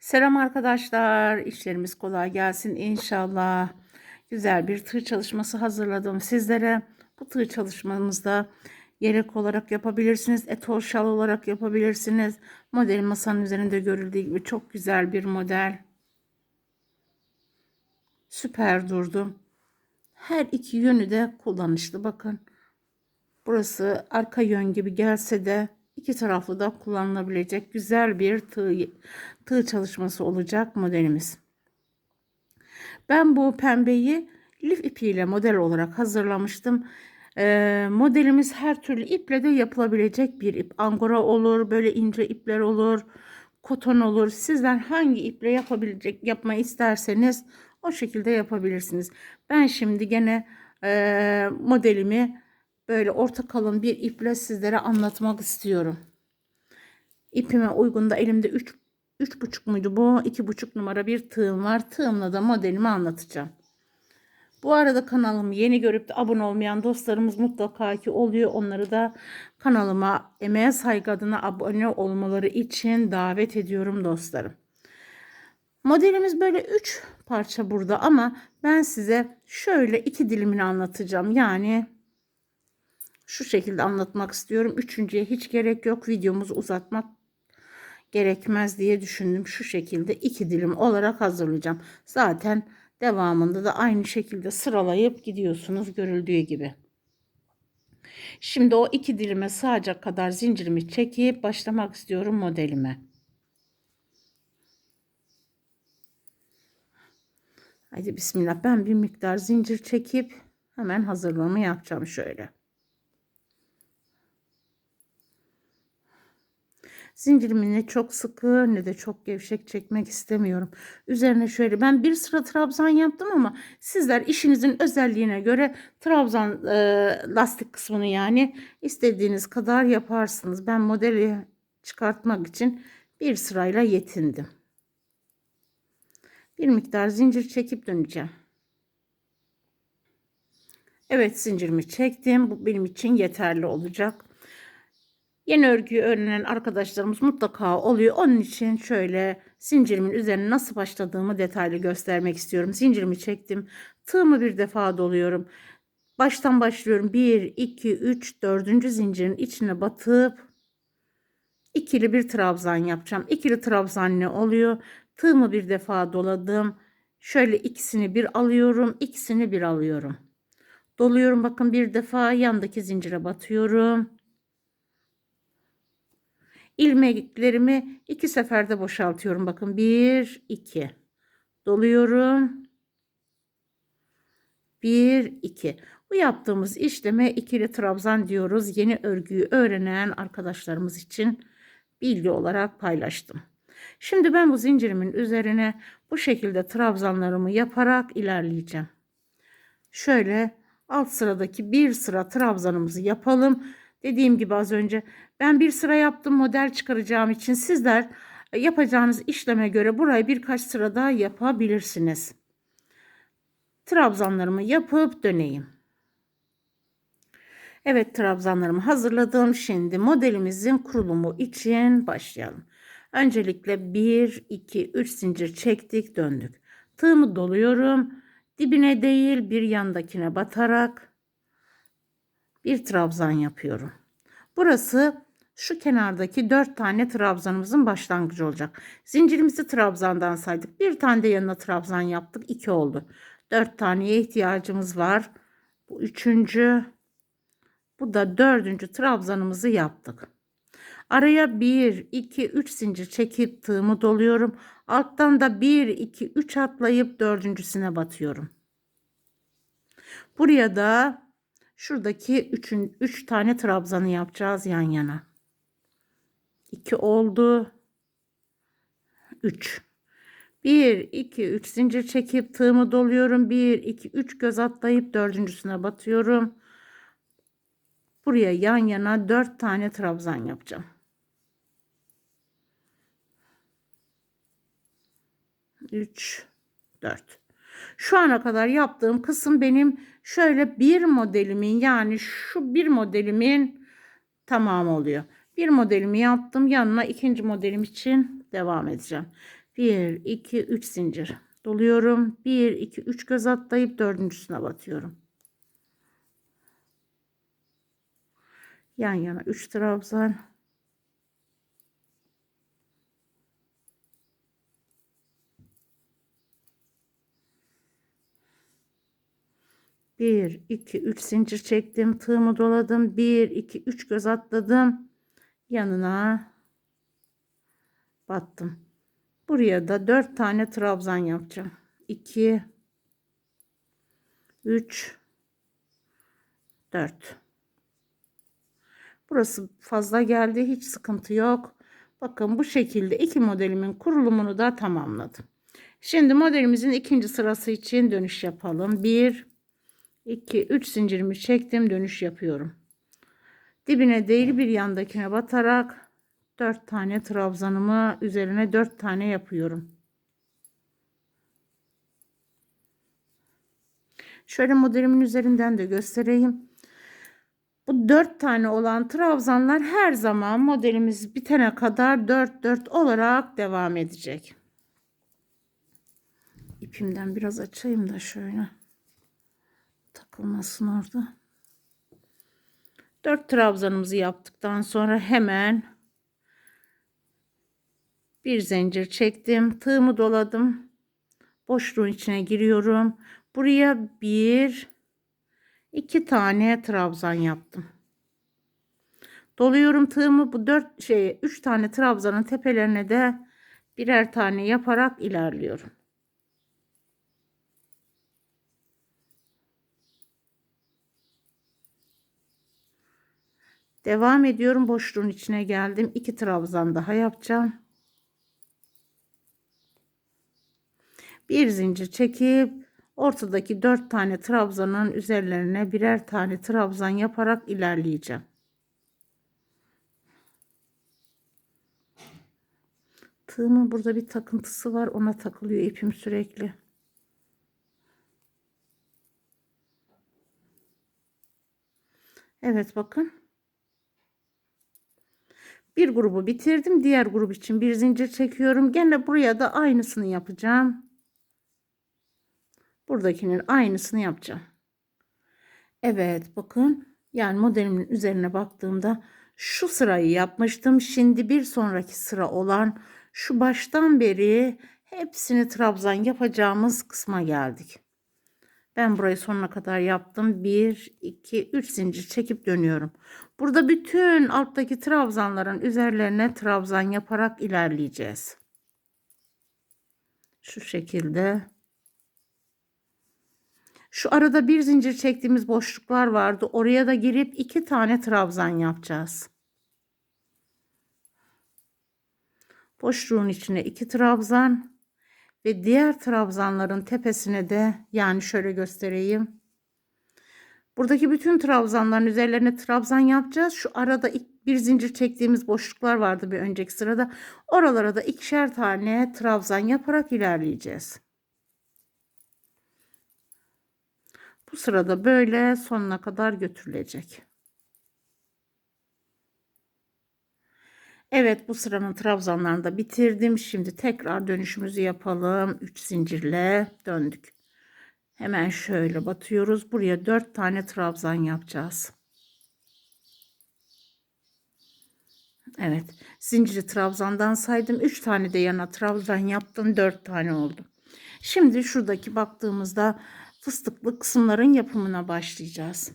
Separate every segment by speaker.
Speaker 1: Selam arkadaşlar. İşlerimiz kolay gelsin inşallah. Güzel bir tığ çalışması hazırladım sizlere. Bu tığ çalışmamızda yelek olarak yapabilirsiniz. Etol şal olarak yapabilirsiniz. Model masanın üzerinde görüldüğü gibi çok güzel bir model. Süper durdu. Her iki yönü de kullanışlı bakın. Burası arka yön gibi gelse de iki taraflı da kullanılabilecek güzel bir tığ, tığ çalışması olacak modelimiz. Ben bu pembeyi lif ipiyle model olarak hazırlamıştım. Ee, modelimiz her türlü iple de yapılabilecek bir ip. Angora olur, böyle ince ipler olur, koton olur. Sizler hangi iple yapabilecek, yapmayı isterseniz o şekilde yapabilirsiniz. Ben şimdi gene e, modelimi böyle orta kalın bir iple sizlere anlatmak istiyorum. İpime uygun da elimde 3 üç buçuk muydu bu? iki buçuk numara bir tığım var. Tığımla da modelimi anlatacağım. Bu arada kanalımı yeni görüp de abone olmayan dostlarımız mutlaka ki oluyor. Onları da kanalıma emeğe saygı adına abone olmaları için davet ediyorum dostlarım. Modelimiz böyle 3 parça burada ama ben size şöyle iki dilimini anlatacağım. Yani şu şekilde anlatmak istiyorum. Üçüncüye hiç gerek yok. Videomuzu uzatmak gerekmez diye düşündüm. Şu şekilde iki dilim olarak hazırlayacağım. Zaten devamında da aynı şekilde sıralayıp gidiyorsunuz görüldüğü gibi. Şimdi o iki dilime sığacak kadar zincirimi çekip başlamak istiyorum modelime. Hadi bismillah ben bir miktar zincir çekip hemen hazırlığımı yapacağım şöyle. Zincirimi ne çok sıkı ne de çok gevşek çekmek istemiyorum. Üzerine şöyle ben bir sıra trabzan yaptım ama sizler işinizin özelliğine göre trabzan e, lastik kısmını yani istediğiniz kadar yaparsınız. Ben modeli çıkartmak için bir sırayla yetindim. Bir miktar zincir çekip döneceğim. Evet zincirimi çektim. Bu benim için yeterli olacak. Yeni örgüyü öğrenen arkadaşlarımız mutlaka oluyor. Onun için şöyle zincirimin üzerine nasıl başladığımı detaylı göstermek istiyorum. Zincirimi çektim. Tığımı bir defa doluyorum. Baştan başlıyorum. 1, 2, 3, 4. zincirin içine batıp ikili bir trabzan yapacağım. İkili trabzan ne oluyor? Tığımı bir defa doladım. Şöyle ikisini bir alıyorum. ikisini bir alıyorum. Doluyorum bakın bir defa yandaki zincire batıyorum ilmeklerimi iki seferde boşaltıyorum. Bakın bir, iki. Doluyorum. Bir, iki. Bu yaptığımız işleme ikili trabzan diyoruz. Yeni örgüyü öğrenen arkadaşlarımız için bilgi olarak paylaştım. Şimdi ben bu zincirimin üzerine bu şekilde trabzanlarımı yaparak ilerleyeceğim. Şöyle alt sıradaki bir sıra trabzanımızı yapalım. Dediğim gibi az önce ben bir sıra yaptım model çıkaracağım için sizler e, yapacağınız işleme göre burayı birkaç sıra daha yapabilirsiniz. Trabzanlarımı yapıp döneyim. Evet trabzanlarımı hazırladım. Şimdi modelimizin kurulumu için başlayalım. Öncelikle 1, 2, 3 zincir çektik döndük. Tığımı doluyorum. Dibine değil bir yandakine batarak bir trabzan yapıyorum. Burası şu kenardaki 4 tane trabzanımızın başlangıcı olacak. Zincirimizi trabzandan saydık. Bir tane de yanına trabzan yaptık. 2 oldu. 4 taneye ihtiyacımız var. Bu üçüncü. Bu da dördüncü trabzanımızı yaptık. Araya 1, 2, 3 zincir çekip tığımı doluyorum. Alttan da 1, 2, 3 atlayıp dördüncüsüne batıyorum. Buraya da şuradaki 3 3 tane trabzanı yapacağız yan yana. 2 oldu. 3. 1 2 3 zincir çekip tığımı doluyorum. 1 2 3 göz atlayıp dördüncüsüne batıyorum. Buraya yan yana 4 tane trabzan yapacağım. 3 4 şu ana kadar yaptığım kısım benim şöyle bir modelimin yani şu bir modelimin tamamı oluyor. Bir modelimi yaptım. Yanına ikinci modelim için devam edeceğim. 1 2 3 zincir doluyorum 1 2 3 göz atlayıp dördüncüsüne batıyorum yan yana 3 trabzan Bir, iki, üç zincir çektim. Tığımı doladım. Bir, iki, üç göz atladım. Yanına battım. Buraya da dört tane trabzan yapacağım. 2 3 4 Burası fazla geldi. Hiç sıkıntı yok. Bakın bu şekilde iki modelimin kurulumunu da tamamladım. Şimdi modelimizin ikinci sırası için dönüş yapalım. 1 2 3 zincirimi çektim. Dönüş yapıyorum. Dibine değil bir yandakine batarak 4 tane trabzanımı üzerine 4 tane yapıyorum. Şöyle modelimin üzerinden de göstereyim. Bu 4 tane olan trabzanlar her zaman modelimiz bitene kadar 4 4 olarak devam edecek. İpimden biraz açayım da şöyle takılmasın orada. 4 trabzanımızı yaptıktan sonra hemen bir zincir çektim. Tığımı doladım. Boşluğun içine giriyorum. Buraya bir iki tane trabzan yaptım. Doluyorum tığımı bu dört şey üç tane trabzanın tepelerine de birer tane yaparak ilerliyorum. Devam ediyorum. Boşluğun içine geldim. iki trabzan daha yapacağım. Bir zincir çekip ortadaki dört tane trabzanın üzerlerine birer tane trabzan yaparak ilerleyeceğim. Tığımın burada bir takıntısı var. Ona takılıyor ipim sürekli. Evet bakın. Bir grubu bitirdim. Diğer grup için bir zincir çekiyorum. Gene buraya da aynısını yapacağım. Buradakinin aynısını yapacağım. Evet bakın. Yani modelimin üzerine baktığımda şu sırayı yapmıştım. Şimdi bir sonraki sıra olan şu baştan beri hepsini trabzan yapacağımız kısma geldik. Ben burayı sonuna kadar yaptım. 1, 2, 3 zincir çekip dönüyorum. Burada bütün alttaki trabzanların üzerlerine trabzan yaparak ilerleyeceğiz. Şu şekilde. Şu arada bir zincir çektiğimiz boşluklar vardı. Oraya da girip iki tane trabzan yapacağız. Boşluğun içine iki trabzan ve diğer trabzanların tepesine de yani şöyle göstereyim. Buradaki bütün trabzanların üzerlerine trabzan yapacağız. Şu arada bir zincir çektiğimiz boşluklar vardı bir önceki sırada. Oralara da ikişer tane trabzan yaparak ilerleyeceğiz. Bu sırada böyle sonuna kadar götürülecek. Evet bu sıranın trabzanlarını da bitirdim. Şimdi tekrar dönüşümüzü yapalım. 3 zincirle döndük. Hemen şöyle batıyoruz. Buraya 4 tane trabzan yapacağız. Evet. Zinciri trabzandan saydım. 3 tane de yana trabzan yaptım. 4 tane oldu. Şimdi şuradaki baktığımızda fıstıklı kısımların yapımına başlayacağız.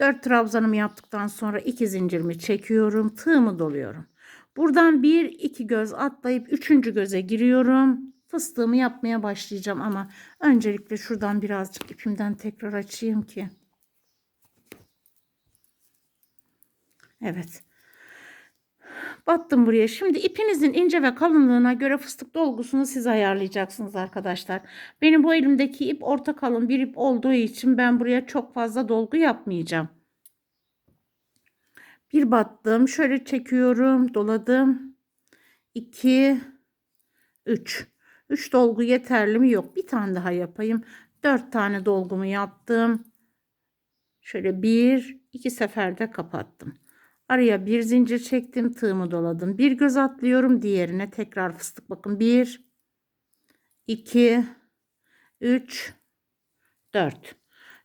Speaker 1: 4 trabzanımı yaptıktan sonra 2 zincirimi çekiyorum. Tığımı doluyorum. Buradan bir iki göz atlayıp üçüncü göze giriyorum. Fıstığımı yapmaya başlayacağım ama öncelikle şuradan birazcık ipimden tekrar açayım ki. Evet. Battım buraya. Şimdi ipinizin ince ve kalınlığına göre fıstık dolgusunu siz ayarlayacaksınız arkadaşlar. Benim bu elimdeki ip orta kalın bir ip olduğu için ben buraya çok fazla dolgu yapmayacağım. Bir battım. Şöyle çekiyorum. Doladım. 2 3 3 dolgu yeterli mi? Yok. Bir tane daha yapayım. 4 tane dolgumu yaptım. Şöyle bir iki seferde kapattım. Araya bir zincir çektim. Tığımı doladım. Bir göz atlıyorum. Diğerine tekrar fıstık. Bakın bir 2 3 4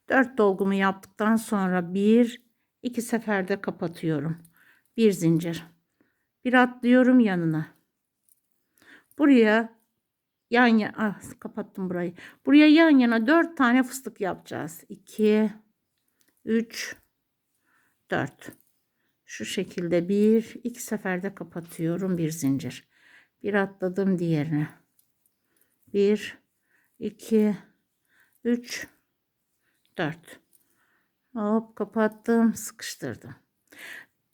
Speaker 1: 4 dolgumu yaptıktan sonra bir iki seferde kapatıyorum. Bir zincir. Bir atlıyorum yanına. Buraya yan yana ah, kapattım burayı. Buraya yan yana 4 tane fıstık yapacağız. 2 3 4 şu şekilde bir iki seferde kapatıyorum bir zincir bir atladım diğerine bir iki üç dört hop kapattım sıkıştırdım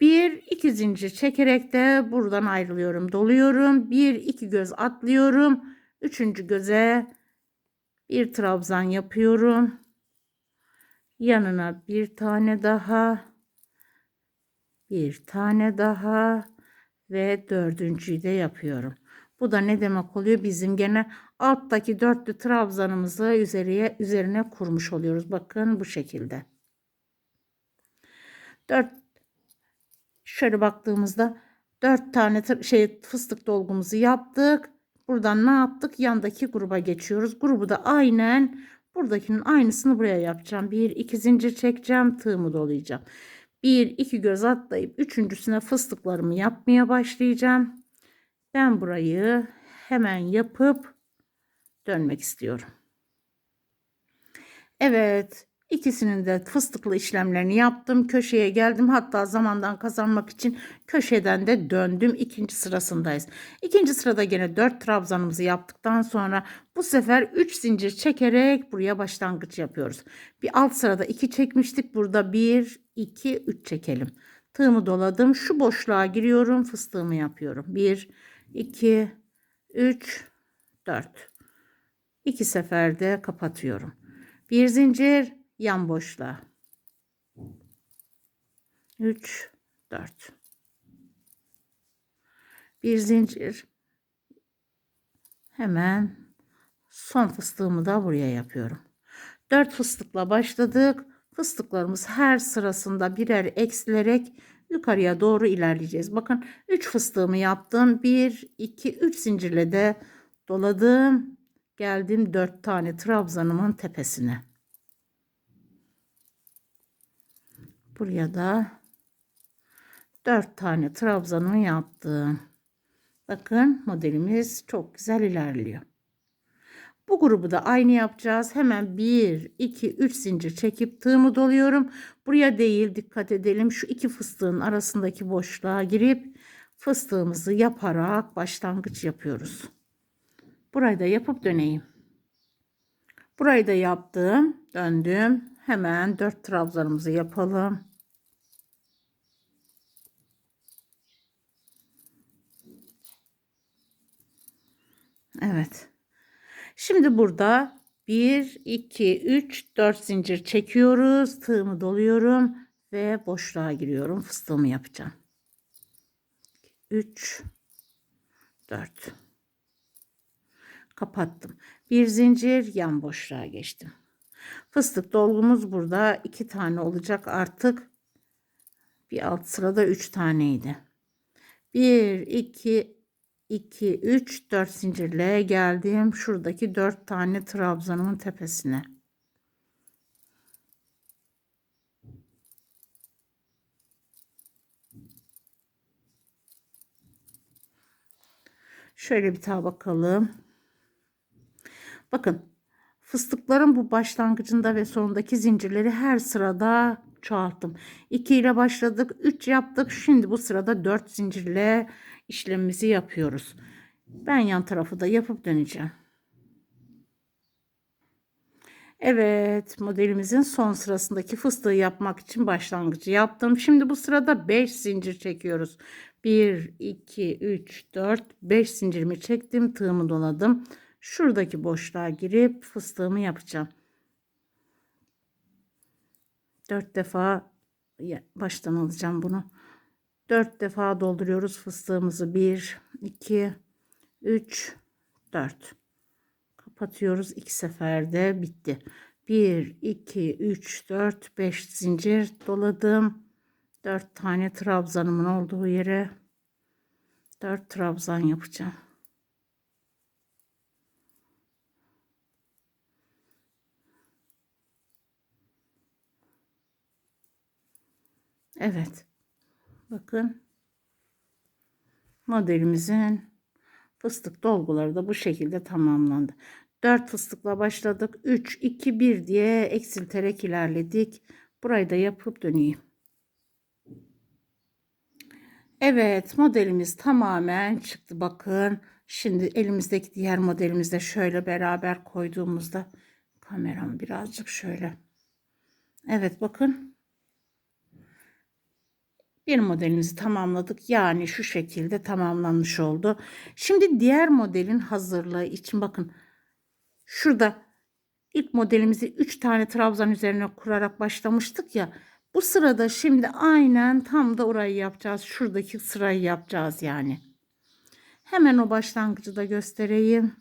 Speaker 1: bir iki zincir çekerek de buradan ayrılıyorum doluyorum bir iki göz atlıyorum üçüncü göze bir trabzan yapıyorum yanına bir tane daha bir tane daha ve dördüncüyü de yapıyorum. Bu da ne demek oluyor? Bizim gene alttaki dörtlü trabzanımızı üzerine, üzerine kurmuş oluyoruz. Bakın bu şekilde. Dört şöyle baktığımızda dört tane şey fıstık dolgumuzu yaptık. Buradan ne yaptık? Yandaki gruba geçiyoruz. Grubu da aynen buradakinin aynısını buraya yapacağım. Bir iki zincir çekeceğim. Tığımı dolayacağım. Bir iki göz atlayıp üçüncüsüne fıstıklarımı yapmaya başlayacağım. Ben burayı hemen yapıp dönmek istiyorum. Evet, ikisinin de fıstıklı işlemlerini yaptım. Köşeye geldim. Hatta zamandan kazanmak için köşeden de döndüm. İkinci sırasındayız. İkinci sırada gene 4 trabzanımızı yaptıktan sonra bu sefer 3 zincir çekerek buraya başlangıç yapıyoruz. Bir alt sırada 2 çekmiştik. Burada 1, 2, 3 çekelim. Tığımı doladım. Şu boşluğa giriyorum. Fıstığımı yapıyorum. 1, 2, 3, 4. İki seferde kapatıyorum. Bir zincir yan boşluğa. 3, 4. Bir zincir. Hemen son fıstığımı da buraya yapıyorum. 4 fıstıkla başladık. Fıstıklarımız her sırasında birer eksilerek yukarıya doğru ilerleyeceğiz. Bakın 3 fıstığımı yaptım. 1, 2, 3 zincirle de doladım. Geldim 4 tane trabzanımın tepesine. Buraya da 4 tane trabzanımı yaptım. Bakın modelimiz çok güzel ilerliyor. Bu grubu da aynı yapacağız. Hemen 1, 2, 3 zincir çekip tığımı doluyorum. Buraya değil dikkat edelim. Şu iki fıstığın arasındaki boşluğa girip fıstığımızı yaparak başlangıç yapıyoruz. Burayı da yapıp döneyim. Burayı da yaptım. Döndüm. Hemen 4 trabzanımızı yapalım. Evet. Şimdi burada 1, 2, 3, 4 zincir çekiyoruz. Tığımı doluyorum ve boşluğa giriyorum. Fıstığımı yapacağım. 3, 4. Kapattım. Bir zincir yan boşluğa geçtim. Fıstık dolgumuz burada iki tane olacak artık. Bir alt sırada üç taneydi. 1, 2, 2, 3, 4 zincirle geldim. Şuradaki 4 tane trabzanımın tepesine. Şöyle bir daha bakalım. Bakın fıstıkların bu başlangıcında ve sonundaki zincirleri her sırada çoğalttım. 2 ile başladık, 3 yaptık. Şimdi bu sırada 4 zincirle işlemimizi yapıyoruz. Ben yan tarafı da yapıp döneceğim. Evet modelimizin son sırasındaki fıstığı yapmak için başlangıcı yaptım. Şimdi bu sırada 5 zincir çekiyoruz. 1, 2, 3, 4, 5 zincirimi çektim. Tığımı doladım. Şuradaki boşluğa girip fıstığımı yapacağım. 4 defa baştan alacağım bunu. 4 defa dolduruyoruz fıstığımızı. 1, 2, 3, 4. Kapatıyoruz. 2 seferde bitti. 1, 2, 3, 4, 5 zincir doladım. 4 tane trabzanımın olduğu yere 4 trabzan yapacağım. Evet. Bakın. Modelimizin fıstık dolguları da bu şekilde tamamlandı. 4 fıstıkla başladık. 3, 2, 1 diye eksilterek ilerledik. Burayı da yapıp döneyim. Evet modelimiz tamamen çıktı bakın. Şimdi elimizdeki diğer modelimizde şöyle beraber koyduğumuzda kameram birazcık şöyle. Evet bakın. Bir modelimizi tamamladık. Yani şu şekilde tamamlanmış oldu. Şimdi diğer modelin hazırlığı için bakın. Şurada ilk modelimizi 3 tane trabzan üzerine kurarak başlamıştık ya. Bu sırada şimdi aynen tam da orayı yapacağız. Şuradaki sırayı yapacağız yani. Hemen o başlangıcı da göstereyim.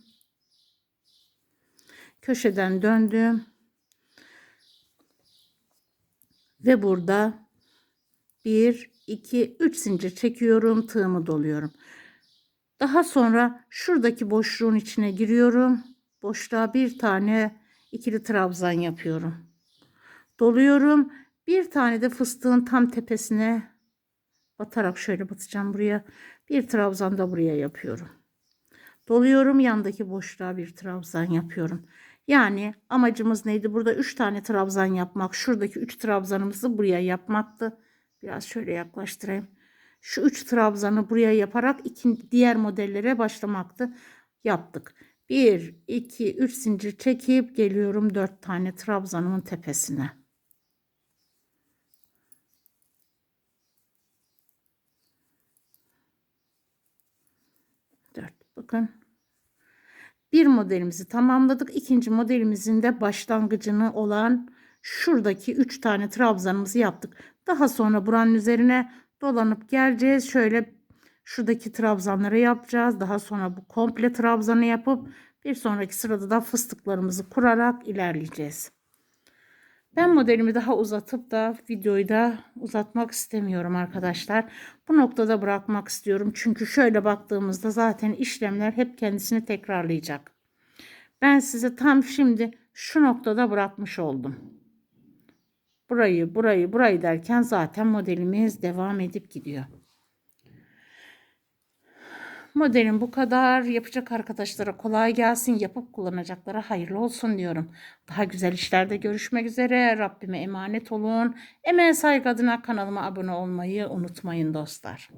Speaker 1: Köşeden döndüm. Ve burada 1, 2, 3 zincir çekiyorum. Tığımı doluyorum. Daha sonra şuradaki boşluğun içine giriyorum. Boşluğa bir tane ikili trabzan yapıyorum. Doluyorum. Bir tane de fıstığın tam tepesine batarak şöyle batacağım buraya. Bir trabzan da buraya yapıyorum. Doluyorum yandaki boşluğa bir trabzan yapıyorum. Yani amacımız neydi? Burada 3 tane trabzan yapmak. Şuradaki 3 trabzanımızı buraya yapmaktı. Biraz şöyle yaklaştırayım. Şu 3 trabzanı buraya yaparak iki, diğer modellere başlamaktı. Yaptık. 1, 2, 3 zincir çekip geliyorum 4 tane trabzanımın tepesine. Dört. Bakın. Bir modelimizi tamamladık. İkinci modelimizin de başlangıcını olan şuradaki üç tane trabzanımızı yaptık. Daha sonra buranın üzerine dolanıp geleceğiz. Şöyle şuradaki trabzanları yapacağız. Daha sonra bu komple trabzanı yapıp bir sonraki sırada da fıstıklarımızı kurarak ilerleyeceğiz. Ben modelimi daha uzatıp da videoyu da uzatmak istemiyorum arkadaşlar. Bu noktada bırakmak istiyorum. Çünkü şöyle baktığımızda zaten işlemler hep kendisini tekrarlayacak. Ben size tam şimdi şu noktada bırakmış oldum. Burayı, burayı, burayı derken zaten modelimiz devam edip gidiyor. Modelim bu kadar. Yapacak arkadaşlara kolay gelsin. Yapıp kullanacaklara hayırlı olsun diyorum. Daha güzel işlerde görüşmek üzere. Rabbime emanet olun. Emeğe saygı adına kanalıma abone olmayı unutmayın dostlar.